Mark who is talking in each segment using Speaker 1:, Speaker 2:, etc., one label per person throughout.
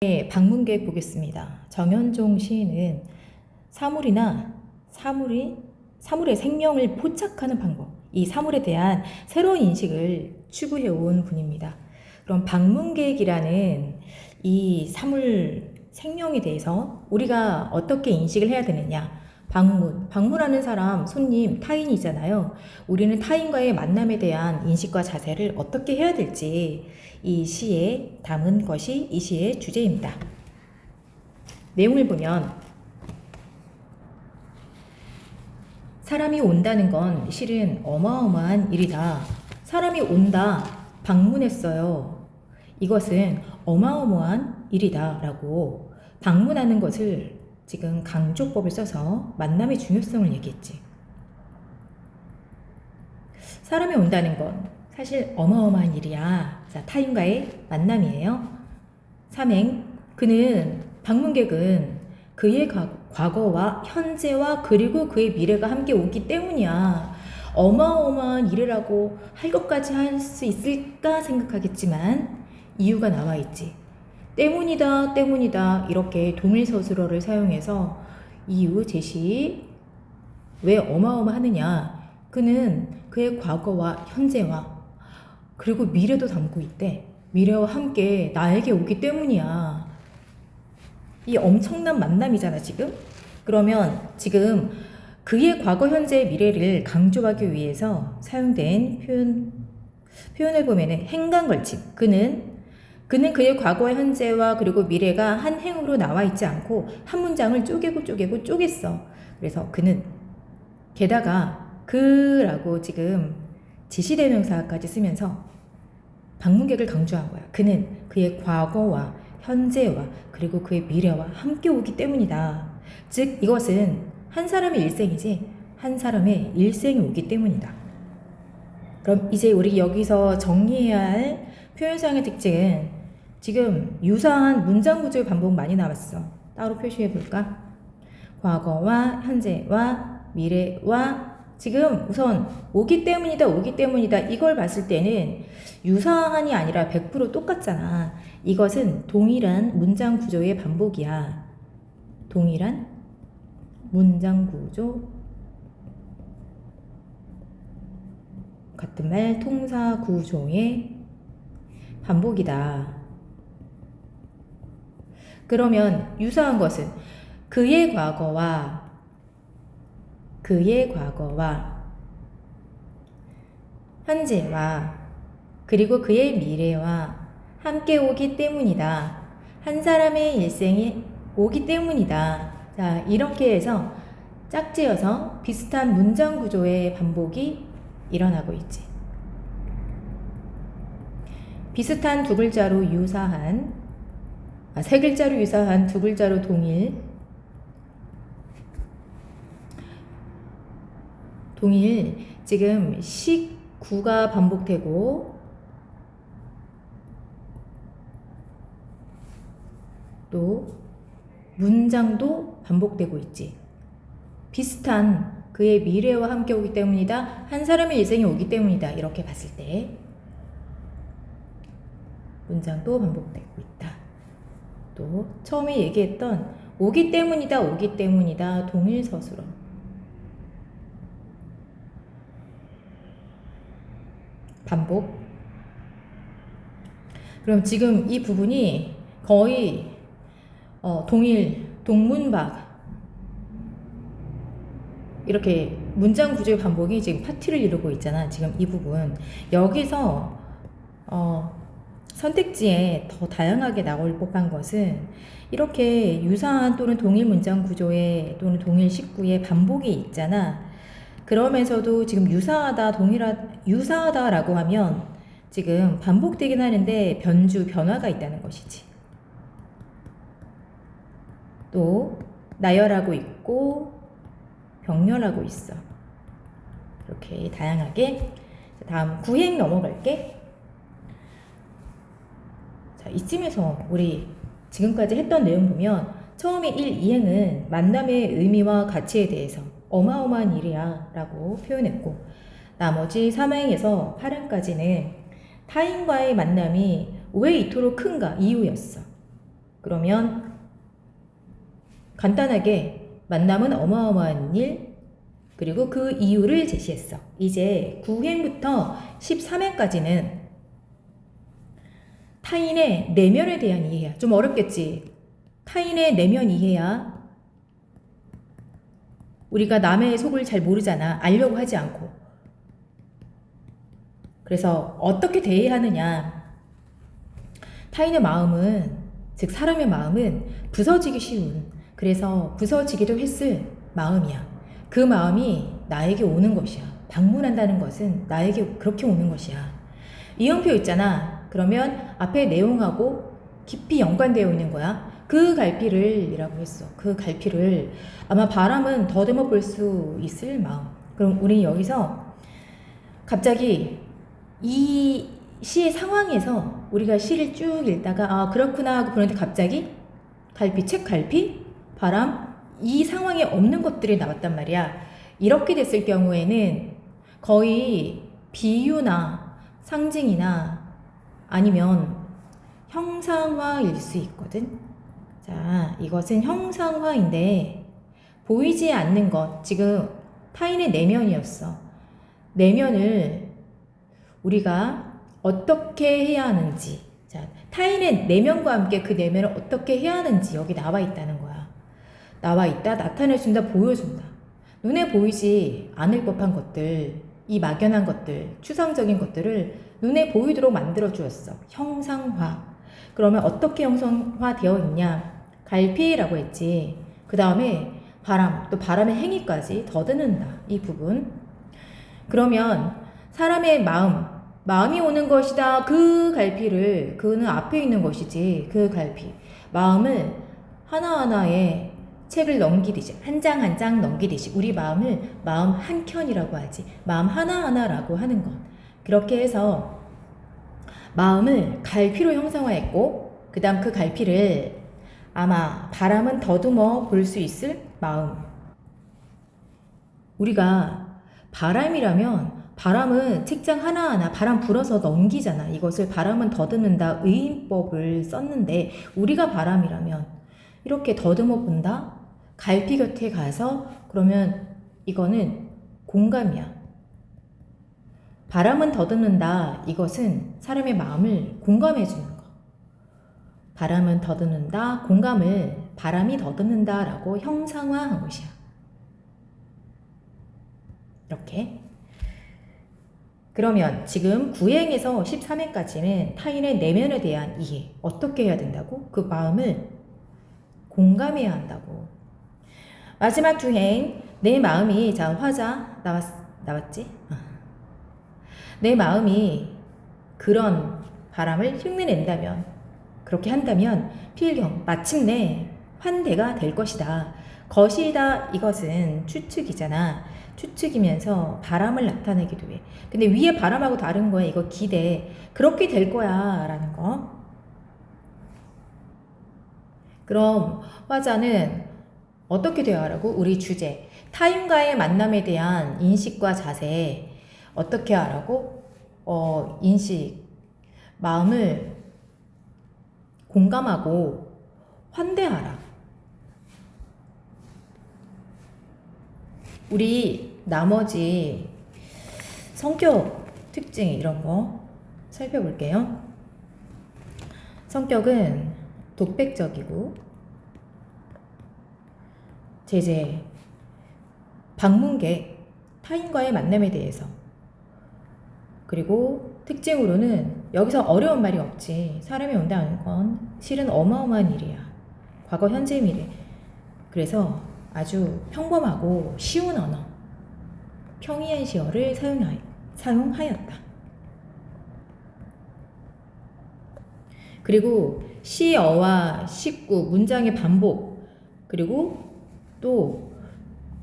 Speaker 1: 네, 방문객 보겠습니다. 정현종 시인은 사물이나 사물이 사물의 생명을 포착하는 방법, 이 사물에 대한 새로운 인식을 추구해 온 분입니다. 그럼 방문객이라는 이 사물 생명에 대해서 우리가 어떻게 인식을 해야 되느냐? 방문, 방문하는 사람, 손님, 타인이잖아요. 우리는 타인과의 만남에 대한 인식과 자세를 어떻게 해야 될지 이 시에 담은 것이 이 시의 주제입니다. 내용을 보면 사람이 온다는 건 실은 어마어마한 일이다. 사람이 온다. 방문했어요. 이것은 어마어마한 일이다. 라고 방문하는 것을 지금 강조법을 써서 만남의 중요성을 얘기했지. 사람이 온다는 건 사실 어마어마한 일이야. 자, 타인과의 만남이에요. 삼행. 그는 방문객은 그의 과- 과거와 현재와 그리고 그의 미래가 함께 오기 때문이야. 어마어마한 일이라고 할 것까지 할 수 있을까 생각하겠지만 이유가 나와 있지. 때문이다, 때문이다 이렇게 동일 서술어를 사용해서 이유 제시 왜 어마어마하느냐? 그는 그의 과거와 현재와 그리고 미래도 담고 있대. 미래와 함께 나에게 오기 때문이야. 이 엄청난 만남이잖아, 지금? 그러면 지금 그의 과거, 현재, 미래를 강조하기 위해서 사용된 표현, 표현을 보면은 행간 걸침. 그는, 그는 그의 과거와 현재와 그리고 미래가 한 행으로 나와 있지 않고 한 문장을 쪼개고 쪼개고 쪼갰어. 그래서 그는 게다가 그라고 지금 지시대명사까지 쓰면서 방문객을 강조한 거야. 그는 그의 과거와 현재와 그리고 그의 미래와 함께 오기 때문이다. 즉 이것은 한 사람의 일생이지 한 사람의 일생이 오기 때문이다. 그럼 이제 우리 여기서 정리해야 할 표현상의 특징은 지금 유사한 문장 구조의 반복 많이 나왔어. 따로 표시해 볼까? 과거와 현재와 미래와 지금 우선 오기 때문이다, 오기 때문이다 이걸 봤을 때는 유사한이 아니라 100% 똑같잖아. 이것은 동일한 문장 구조의 반복이야. 동일한 문장 구조 같은 말 통사 구조의 반복이다. 그러면 유사한 것은 그의 과거와 그의 과거와 현재와 그리고 그의 미래와 함께 오기 때문이다. 한 사람의 일생이 오기 때문이다. 자, 이렇게 해서 짝지어서 비슷한 문장 구조의 반복이 일어나고 있지. 비슷한 두 글자로 유사한, 아, 세 글자로 유사한 두 글자로 동일, 동일, 지금 식구가 반복되고, 또 문장도 반복되고 있지. 비슷한 그의 미래와 함께 오기 때문이다. 한 사람의 일생이 오기 때문이다. 이렇게 봤을 때 문장도 반복되고 있다. 또 처음에 얘기했던 오기 때문이다. 오기 때문이다. 동일 서술어. 반복. 그럼 지금 이 부분이 거의 어, 동일 동문박 이렇게 문장 구조의 반복이 지금 파티를 이루고 있잖아. 지금 이 부분 여기서 어, 선택지에 더 다양하게 나올 법한 것은 이렇게 유사한 또는 동일 문장 구조의 또는 동일 식구의 반복이 있잖아. 그러면서도 지금 유사하다, 동일하, 유사하다라고 하면 지금 반복되긴 하는데 변주, 변화가 있다는 것이지. 또 나열하고 있고 병렬하고 있어. 이렇게 다양하게 자, 다음 구행 넘어갈게. 자, 이쯤에서 우리 지금까지 했던 내용 보면 처음에 1, 2행은 만남의 의미와 가치에 대해서 어마어마한 일이야 라고 표현했고 나머지 3행에서 8행까지는 타인과의 만남이 왜 이토록 큰가 이유였어. 그러면 간단하게 만남은 어마어마한 일, 그리고 그 이유를 제시했어. 이제 9행부터 13행까지는 타인의 내면에 대한 이해야. 좀 어렵겠지? 타인의 내면 이해야. 우리가 남의 속을 잘 모르잖아. 알려고 하지 않고. 그래서 어떻게 대해야 하느냐. 타인의 마음은, 즉 사람의 마음은 부서지기 쉬운, 그래서 부서지기도 했을 마음이야. 그 마음이 나에게 오는 것이야. 방문한다는 것은 나에게 그렇게 오는 것이야. 이응표 있잖아. 그러면 앞에 내용하고 깊이 연관되어 있는 거야. 그 갈피를 이라고 했어. 그 갈피를 아마 바람은 더듬어 볼 수 있을 마음. 그럼 우리 여기서 갑자기 이시 상황에서 우리가 시를 쭉 읽다가 아 그렇구나 하고 그런데 갑자기 갈피 책 갈피 바람 이 상황에 없는 것들이 나왔단 말이야. 이렇게 됐을 경우에는 거의 비유나 상징이나 아니면 형상화일 수 있거든. 자, 이것은 형상화인데 보이지 않는 것, 지금 타인의 내면이었어. 내면을 우리가 어떻게 해야 하는지, 자, 타인의 내면과 함께 그 내면을 어떻게 해야 하는지 여기 나와 있다는 거야. 나와 있다, 나타내준다, 보여준다. 눈에 보이지 않을 법한 것들, 이 막연한 것들, 추상적인 것들을 눈에 보이도록 만들어 주었어. 형상화. 그러면 어떻게 형상화 되어 있냐? 갈피라고 했지. 그 다음에 바람, 또 바람의 행위까지 더듬는다. 이 부분. 그러면 사람의 마음, 마음이 오는 것이다. 그 갈피를, 그는 앞에 있는 것이지. 그 갈피. 마음을 하나하나의 책을 넘기듯이 한 장 한 장 넘기듯이 우리 마음을 마음 한 켠이라고 하지 마음 하나하나라고 하는 것. 그렇게 해서 마음을 갈피로 형상화했고 그 다음 그 갈피를 아마 바람은 더듬어 볼 수 있을 마음. 우리가 바람이라면 바람은 책장 하나하나 바람 불어서 넘기잖아. 이것을 바람은 더듬는다 의인법을 썼는데 우리가 바람이라면 이렇게 더듬어 본다 갈피 곁에 가서 그러면 이거는 공감이야. 바람은 더듬는다. 이것은 사람의 마음을 공감해 주는 거. 바람은 더듬는다. 공감을 바람이 더듬는다라고 형상화한 것이야. 이렇게. 그러면 지금 9행에서 13행까지는 타인의 내면에 대한 이해, 어떻게 해야 된다고? 그 마음을 공감해야 한다고. 마지막 주행 내 마음이 자 화자 나왔 나왔지? 어. 내 마음이 그런 바람을 흉내낸다면 그렇게 한다면 필경 마침내 환대가 될 것이다. 것이다 이것은 추측이잖아. 추측이면서 바람을 나타내기도 해. 근데 위에 바람하고 다른 거야. 이거 기대. 그렇게 될 거야. 라는 거. 그럼 화자는 어떻게 되어야 하라고? 우리 주제. 타인과의 만남에 대한 인식과 자세. 어떻게 하라고? 어, 인식. 마음을 공감하고 환대하라. 우리 나머지 성격 특징 이런 거 살펴볼게요. 성격은 독백적이고 제재, 방문객, 타인과의 만남에 대해서 그리고 특징으로는 여기서 어려운 말이 없지. 사람이 온다는 건 실은 어마어마한 일이야. 과거, 현재, 미래. 그래서 아주 평범하고 쉬운 언어, 평이한 시어를 사용하, 사용하였다. 그리고 시어와 식구, 문장의 반복, 그리고 또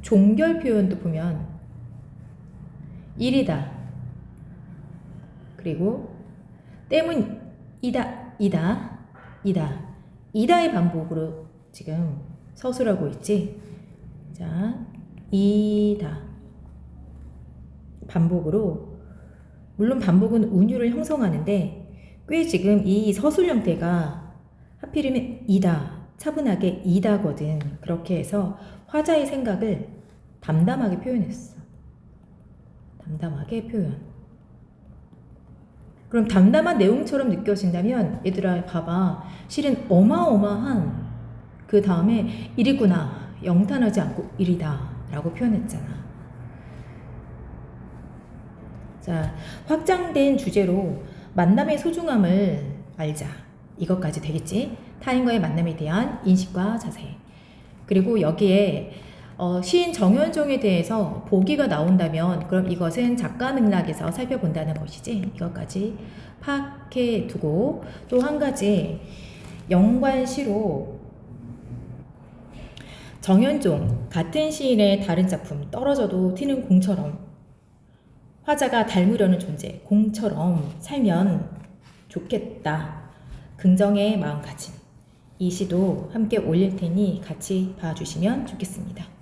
Speaker 1: 종결 표현도 보면 일이다. 그리고 때문이다, 이다, 이다. 이다의 반복으로 지금 서술하고 있지. 자, 이다. 반복으로 물론 반복은 운율을 형성하는데 꽤 지금 이 서술 형태가 하필이면 이다. 차분하게 이다거든. 그렇게 해서 화자의 생각을 담담하게 표현했어. 담담하게 표현. 그럼 담담한 내용처럼 느껴진다면 얘들아 봐봐. 실은 어마어마한 그 다음에 일이구나. 영탄하지 않고 일이다. 라고 표현했잖아. 자, 확장된 주제로 만남의 소중함을 알자. 이것까지 되겠지? 타인과의 만남에 대한 인식과 자세. 그리고 여기에 어, 시인 정현종에 대해서 보기가 나온다면 그럼 이것은 작가 맥락에서 살펴본다는 것이지. 이것까지 파악해 두고 또 한 가지 연관시로 정현종 같은 시인의 다른 작품 떨어져도 튀는 공처럼 화자가 닮으려는 존재 공처럼 살면 좋겠다. 긍정의 마음가짐. 이 시도 함께 올릴 테니 같이 봐주시면 좋겠습니다.